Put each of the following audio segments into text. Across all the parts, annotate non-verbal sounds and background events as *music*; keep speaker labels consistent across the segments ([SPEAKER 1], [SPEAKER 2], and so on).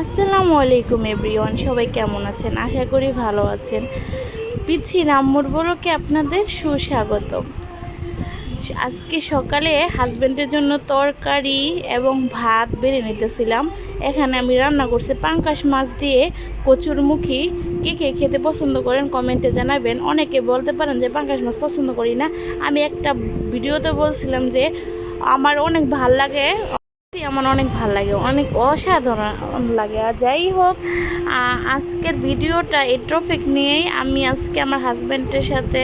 [SPEAKER 1] আসসালামু আলাইকুম এভরিওয়ান, সবাই কেমন আছেন? আশা করি ভালো আছেন। পিচ্ছি রাম্মুর বড়কে আপনাদের সুস্বাগতম। আজকে সকালে হাজব্যান্ডের জন্য তরকারি এবং ভাত বেড়ে নিতেছিলাম। এখানে আমি রান্না করছি পাঙ্কাশ মাছ দিয়ে কচুরমুখী কে কে খেতে পছন্দ করেন কমেন্টে জানাবেন। অনেকে বলতে পারেন যে পাঙ্কাশ মাছ পছন্দ করি না। আমি একটা ভিডিওতে বলছিলাম যে আমার অনেক ভালো লাগে। সত্যি আমার অনেক ভালো লাগে, অনেক অসাধারণ লাগে। আর যাই হোক আজকের ভিডিওটা এই ট্রফিক নিয়েই আমি আজকে আমার হাজব্যান্ডের সাথে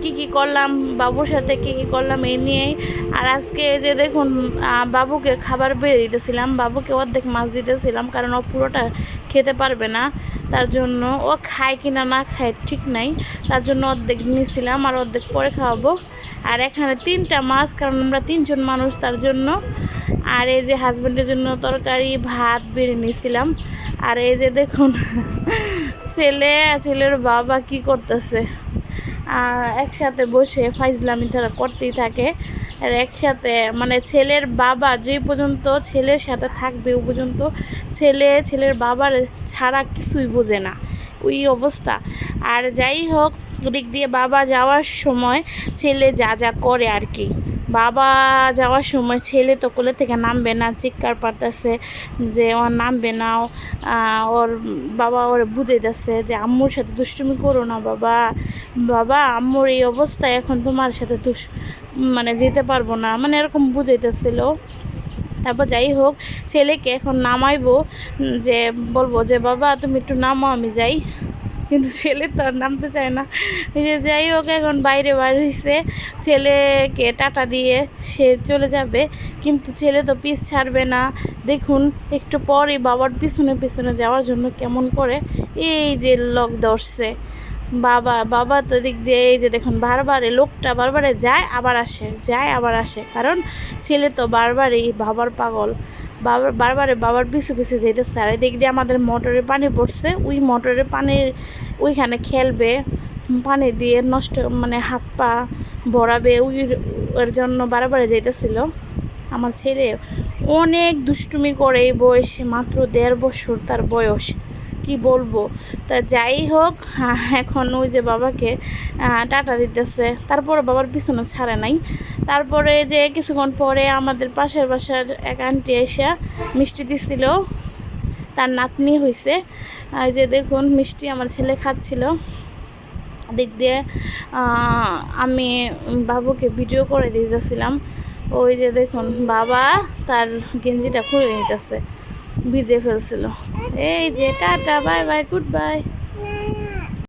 [SPEAKER 1] কি কি করলাম, বাবুর সাথে কি কি করলাম এই নিয়েই। আর আজকে যে দেখুন বাবুকে খাবার বেড়ে দিতেছিলাম, বাবুকে অর্ধেক মাছ দিতেছিলাম, কারণ ও পুরোটা খেতে পারবে না। তার জন্য ও খায় কিনা না খায় ঠিক নাই। তার জন্য অর্ধেক নিয়েছিলাম আর অর্ধেক পরে খাওয়াবো। আর এখানে তিনটা মাছ, কারণ আমরা তিনজন মানুষ তার জন্য। আর এই যে হাজব্যান্ডের জন্য তরকারি, ভাত, বেড়ে নিয়েছিলাম। আর এই যে দেখুন, *laughs* ছেলে, ছেলের বাবা কি করতেছে? একসাথে বসে ফাইজলামি তারা করতেই থাকে। আর একসাথে মানে ছেলের বাবা যেই পর্যন্ত ছেলের সাথে থাকবে ও পর্যন্ত ছেলে, ছেলের বাবার ছাড়া কিছুই বোঝে না। ওই অবস্থা। আর যাই হোক, ওদিক দিয়ে বাবা যাওয়ার সময় ছেলে যা যা করে আর কি। বাবা যাওয়ার সময় ছেলে তো কোলে থেকে নামবে না, চিৎকার পারতেছে যে ওর নামবে না ওর বাবা ওর বুঝাইতেছে যে আম্মুর সাথে দুষ্টুমি করো না বাবা। বাবা, আম্মুর এই অবস্থায় এখন তোমার সাথে দুষ মানে যেতে পারব না মানে এরকম বুঝাইতেছিল। তারপর যাই হোক, ছেলেকে এখন নামাইবো, যে বলব যে বাবা তুমি একটু নামো আমি যাই। কিন্তু ছেলে তো আর নামতে চায় না। যে যাই হোক, এখন বাইরে বার হয়েছে ছেলেকে টাটা দিয়ে সে চলে যাবে। কিন্তু ছেলে তো পিস ছাড়বে না। দেখুন, একটু পরে বাবার পিছনে পিছনে যাওয়ার জন্য কেমন করে এই যে লক ধরছে। বাবা বাবা তো দিক দিয়ে এই যে দেখুন, বারবারে লোকটা বারবারে যায় আবার আসে, যায় আবার আসে। কারণ ছেলে তো বারবারই বাবার পাগল। বাবার, বারবারে বাবার পিছু পিছু যেতেছে আর দিয়ে আমাদের মোটরে পানি পড়ছে। ওই মোটরে পানির ওইখানে খেলবে, পানি দিয়ে নষ্ট মানে হাত পা ভরাবে, ওই ওর জন্য বারবারে যেতেছিল আমার ছেলে অনেক দুষ্টুমি করে এই বয়সে, মাত্র দেড় বছর তার বয়স। কি বলব? তা যাই হোক এখন ওই যে বাবাকে টাটা দিতেছে। তারপরে বাবার পিছনে ছাড়ে নাই। তারপরে যে কিছুক্ষণ পরে আমাদের পাশের বাসার এক আন্টি এসে মিষ্টি দিছিল। তার নাতনি হয়েছে যে দেখুন, মিষ্টি আমার ছেলে খাচ্ছিল। দিক দিয়ে আমি বাবুকে ভিডিও করে দিতেছিলাম। ওই যে দেখুন, বাবা তার গেঞ্জিটা খুলে নিতেছে। ভিজে ফেলছিল। এই যে tata bye bye good bye.